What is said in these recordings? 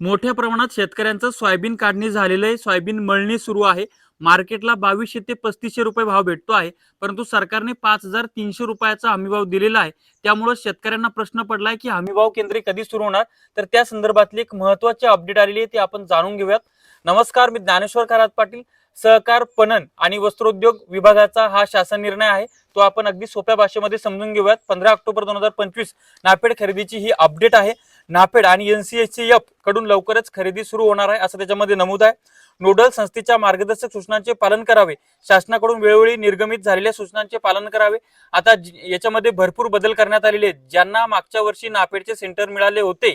मोठ्या प्रमाणात शेतकऱ्यांचं सोयाबीन काढणी झालेलं आहे. सोयाबीन मळणी सुरू आहे. मार्केटला बावीसशे ते पस्तीसशे रुपये भाव भेटतो आहे. परंतु सरकारने पाच हजार तीनशे रुपयाचा हमीभाव दिलेला आहे. त्यामुळे शेतकऱ्यांना प्रश्न पडलाय की हमीभाव केंद्रे कधी सुरू होणार? तर त्या संदर्भातली एक महत्वाची अपडेट आलेली आहे ती आपण जाणून घेऊयात. नमस्कार मी ज्ञानेश्वर खरात पाटील सहकार पणन आणि वस्त्रोद्योग विभागाचा हा शासन निर्णय आहे. तो आपण अगदी सोप्या भाषेमध्ये समजून घेऊयात. पंधरा ऑक्टोबर दोन हजार पंचवीस नाफेड खरेदीची ही अपडेट आहे. नाफेड आणि एनसीएचसीएफकडून लवकरच खरेदी सुरू होणार आहे असं त्याच्यामध्ये नमूद आहे. नोडल संस्थेच्या मार्गदर्शक सूचनांचे पालन करावे. शासनाकडून वेळोवेळी निर्गमित झालेल्या सूचनांचे पालन करावे. आता याच्यामध्ये भरपूर बदल करण्यात आलेले आहेत. ज्यांना मागच्या वर्षी नाफेडचे सेंटर मिळाले होते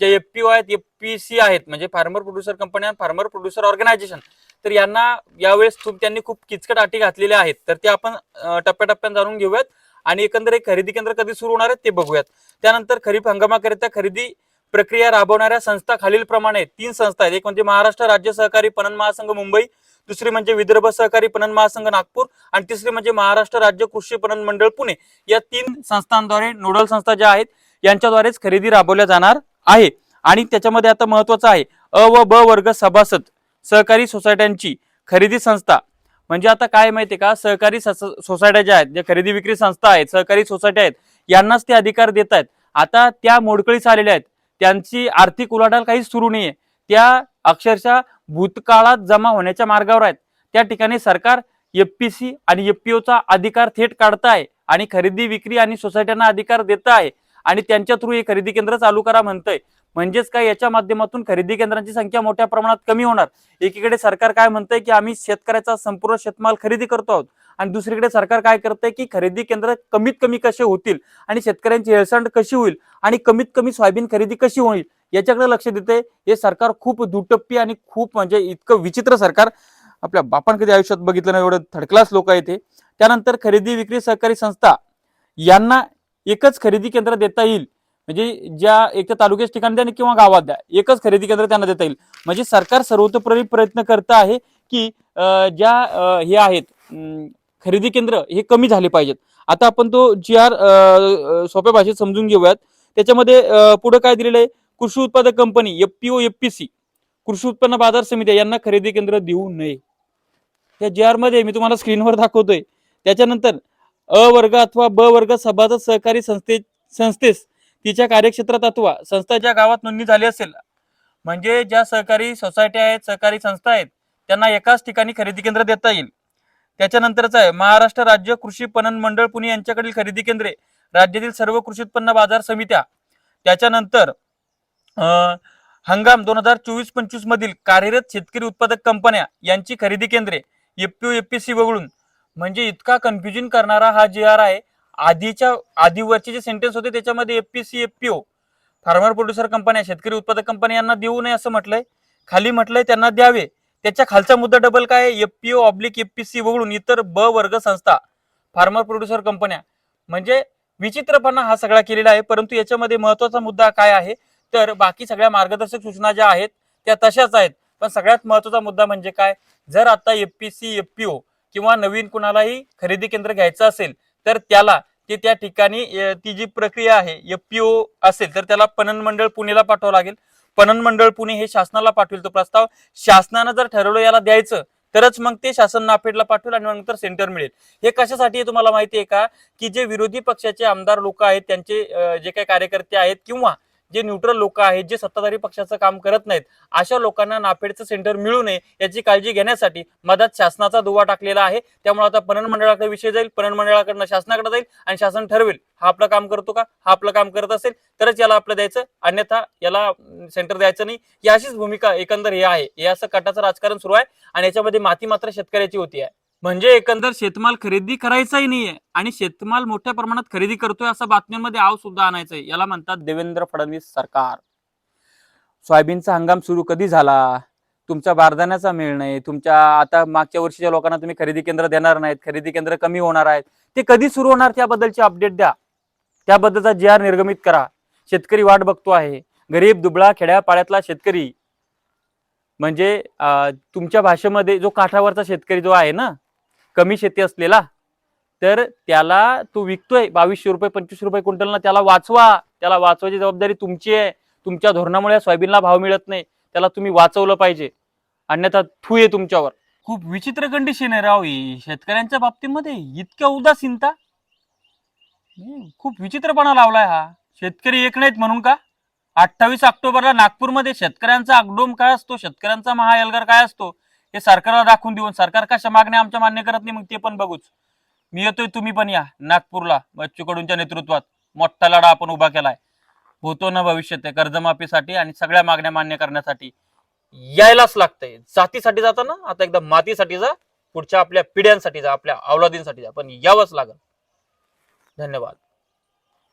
जे एफ पी ओ आहेत एफ पी सी आहेत म्हणजे फार्मर प्रोड्युसर कंपन्या फार्मर प्रोड्युसर ऑर्गनायझेशन तर यांना यावेळेस खूप त्यांनी खूप किचकट अटी घातलेल्या आहेत. तर ते आपण टप्प्याटप्प्यात जाणून घेऊयात. आणि एकंदर एक खरेदी केंद्र कधी सुरू होणार आहे ते बघूयात. त्यानंतर खरीप हंगामाकरिता खरेदी प्रक्रिया राबवणाऱ्या संस्था खालीलप्रमाणे तीन संस्था आहेत. एक म्हणजे महाराष्ट्र राज्य सहकारी पणन महासंघ मुंबई दुसरी म्हणजे विदर्भ सहकारी पणन महासंघ नागपूर आणि तिसरी म्हणजे महाराष्ट्र राज्य कृषी पणन मंडळ पुणे. या तीन संस्थांद्वारे नोडल संस्था ज्या आहेत यांच्याद्वारेच खरेदी राबवल्या जाणार आहे. आणि त्याच्यामध्ये आता महत्वाचं आहे अ व ब वर्ग सभासद सहकारी सोसायट्यांची खरेदी संस्था म्हणजे आता काय माहितीये का? सहकारी सोसायट्या ज्या आहेत ज्या खरेदी विक्री संस्था आहेत सहकारी सोसायट्या आहेत यांनाच ते अधिकार देत आहेत. आता त्या मोडकळीस आलेल्या आहेत. त्यांची आर्थिक उलाढाल काहीच सुरू नाहीये. त्या अक्षरशः भूतकाळात जमा होण्याच्या मार्गावर आहेत. त्या ठिकाणी सरकार एफपीसी आणि एफपीओचा अधिकार थेट काढत आहे आणि खरेदी विक्री आणि सोसायट्यांना अधिकार देत आहे आणि त्यांच्या थ्रू हे खरेदी केंद्र चालू करा म्हणतंय. म्हणजेच काय याच्या माध्यमातून खरेदी केंद्रांची संख्या मोठ्या प्रमाणात कमी होणार. एकीकडे सरकार काय म्हणतंय की आम्ही शेतकऱ्याचा संपूर्ण शेतमाल खरेदी करतो आहोत. आणि दुसरीकडे सरकार काय करतंय की खरेदी केंद्र कमीत कमी कसे होतील आणि शेतकऱ्यांची हेळसांड कशी होईल आणि कमीत कमी सोयाबीन खरेदी कशी होईल याच्याकडे लक्ष देते हे सरकार खूप दुटप्पी आणि खूप म्हणजे इतकं विचित्र सरकार. आपल्या बापान कधी आयुष्यात बघितलं नाही एवढं थर्ड लोक आहेत ते. त्यानंतर खरेदी विक्री सहकारी संस्था यांना एकच खरेदी केंद्र देता येईल. म्हणजे ज्या एक तर तालुक्याच्या ठिकाणी द्या किंवा गावात द्या. एकच खरेदी केंद्र त्यांना देता येईल. म्हणजे सरकार सर्वतोपरी प्रयत्न करत आहे की ज्या हे आहेत खरेदी केंद्र हे कमी झाले पाहिजेत. आता आपण तो जी आर सोप्या भाषेत समजून घेऊयात. त्याच्यामध्ये पुढे काय दिलेलं आहे? कृषी उत्पादक कंपनी एफपीओ एफपीसी कृषी उत्पन्न बाजार समित्या यांना खरेदी केंद्र देऊ नये. त्या जी आरमध्ये मी तुम्हाला स्क्रीनवर दाखवतोय. त्याच्यानंतर अ वर्ग अथवा ब वर्ग सभासद सहकारी संस्थे संस्थेस तिच्या कार्यक्षेत्रात अथवा संस्था ज्या गावात नोंदणी झाली असेल म्हणजे ज्या सहकारी सोसायटी आहेत सहकारी संस्था आहेत त्यांना एकाच ठिकाणी खरेदी केंद्र देता येईल. त्याच्यानंतरच आहे महाराष्ट्र राज्य कृषी पणन मंडळ पुणे यांच्याकडील खरेदी केंद्रे राज्यातील सर्व कृषी उत्पन्न बाजार समित्या. त्याच्यानंतर हंगाम दोन हजार चोवीस पंचवीस मधील कार्यरत शेतकरी उत्पादक कंपन्या यांची खरेदी केंद्रे एफपीओ एफपीसी वगळून. म्हणजे इतका कन्फ्युजन करणारा हा जी आर आहे आधीच्या आधीवरचे जे सेंटेन्स होते त्याच्यामध्ये एफपीसी एफपीओ फार्मर प्रोड्युसर कंपन्या शेतकरी उत्पादक कंपन्या यांना देऊ नये असं म्हटलंय. खाली म्हटलंय त्यांना द्यावे. त्याच्या खालचा मुद्दा डबल काय एफपीओ ऑब्लिक एफपीसी वगळून इतर ब वर्ग संस्था फार्मर प्रोड्युसर कंपन्या म्हणजे विचित्रपणा हा सगळा केलेला आहे परंतु याच्यामध्ये महत्त्वाचा मुद्दा काय आहे? तर बाकी सगळ्या मार्गदर्शक सूचना ज्या आहेत त्या तशाच आहेत. पण सगळ्यात महत्त्वाचा मुद्दा म्हणजे काय? जर आता एफपीसी एफपीओ किंवा नवीन कुणालाही खरेदी केंद्र घ्यायचं असेल तर त्याला ते त्या ठिकाणी ती जी प्रक्रिया आहे एफपीओ असेल तर त्याला पणन मंडळ पुणेला पाठवावं लागेल. पणन मंडळ पुणे हे शासनाला पाठवेल तो प्रस्ताव. शासनानं जर ठरवलं याला द्यायचं तरच मग ते शासन नाफेडला पाठवेल आणि नंतर सेंटर मिळेल. हे कशासाठी आहे तुम्हाला माहिती आहे का? की जे विरोधी पक्षाचे आमदार लोक आहेत त्यांचे जे काही कार्यकर्ते आहेत किंवा जे न्यूट्रल लोक आहेत जे सत्ताधारी पक्षाचं काम करत नाहीत अशा लोकांना नाफेडचं सेंटर मिळू नये याची काळजी घेण्यासाठी मधात शासनाचा दुवा टाकलेला आहे. त्यामुळे आता पणन मंडळाकडे विषय जाईल पणन मंडळाकडनं शासनाकडे जाईल आणि शासन ठरवेल हा आपलं काम करतो का? हा आपलं काम करत असेल तरच याला आपलं द्यायचं अन्यथा याला सेंटर द्यायचं नाही. ही अशीच भूमिका एकंदर हे आहे. हे असं कटाचं राजकारण सुरू आहे आणि याच्यामध्ये माती मात्र शेतकऱ्याची होती आहे. म्हणजे एकंदर शेतमाल खरेदी करायचाही नाहीये आणि शेतमाल मोठ्या प्रमाणात खरेदी करतोय असं बातम्यांमध्ये आव सुद्धा आणायचंय. याला म्हणतात देवेंद्र फडणवीस सरकार. सोयाबीनचा हंगाम सुरू कधी झाला? तुमचा बारदाण्याचा मेळ नाही. तुमच्या आता मागच्या वर्षीच्या लोकांना तुम्ही खरेदी केंद्र देणार नाहीत. खरेदी केंद्र कमी होणार आहेत. ते कधी सुरू होणार त्याबद्दलची अपडेट द्या. त्याबद्दलचा जी आर निर्गमित करा. शेतकरी वाट बघतो आहे. गरीब दुबळा खेड्यापाड्यातला शेतकरी. म्हणजे तुमच्या भाषेमध्ये जो काठावरचा शेतकरी जो आहे ना कमी शेती असलेला तर त्याला तो विकतोय बावीसशे रुपये पंचवीस रुपये क्विंटलना त्याला वाचवा. त्याला वाचवायची जबाबदारी तुमची आहे. तुमच्या धोरणामुळे सोयाबीनला भाव मिळत नाही. त्याला तुम्ही वाचवलं पाहिजे. अन्यथा थू आहे तुमच्यावर. खूप विचित्र कंडिशन आहे राव ही. शेतकऱ्यांच्या बाबतीमध्ये इतक्या उदासीनता खूप विचित्रपणा लावलाय हा. शेतकरी एक नाहीत म्हणून का? अठ्ठावीस ऑक्टोबरला नागपूरमध्ये शेतकऱ्यांचा आगडोम काय असतो? शेतकऱ्यांचा महाएल्गार काय असतो? हे सरकारला दाखवून देऊन सरकार कशा मागण्या आमच्या मान्य करत नाही मग ते पण बघूच. मी येतोय तुम्ही पण या नागपूरला बच्चू कडूंच्या नेतृत्वात. मोठा लढा आपण उभा केलाय. होतो ना भविष्यात कर्जमाफीसाठी आणि सगळ्या मागण्या मान्य करण्यासाठी यायलाच लागतंय. जातीसाठी जाताना आता एकदा मातीसाठी जा पुढच्या आपल्या पिढ्यांसाठी जा आपल्या अवलादींसाठी जा पण यावंच लागल. धन्यवाद.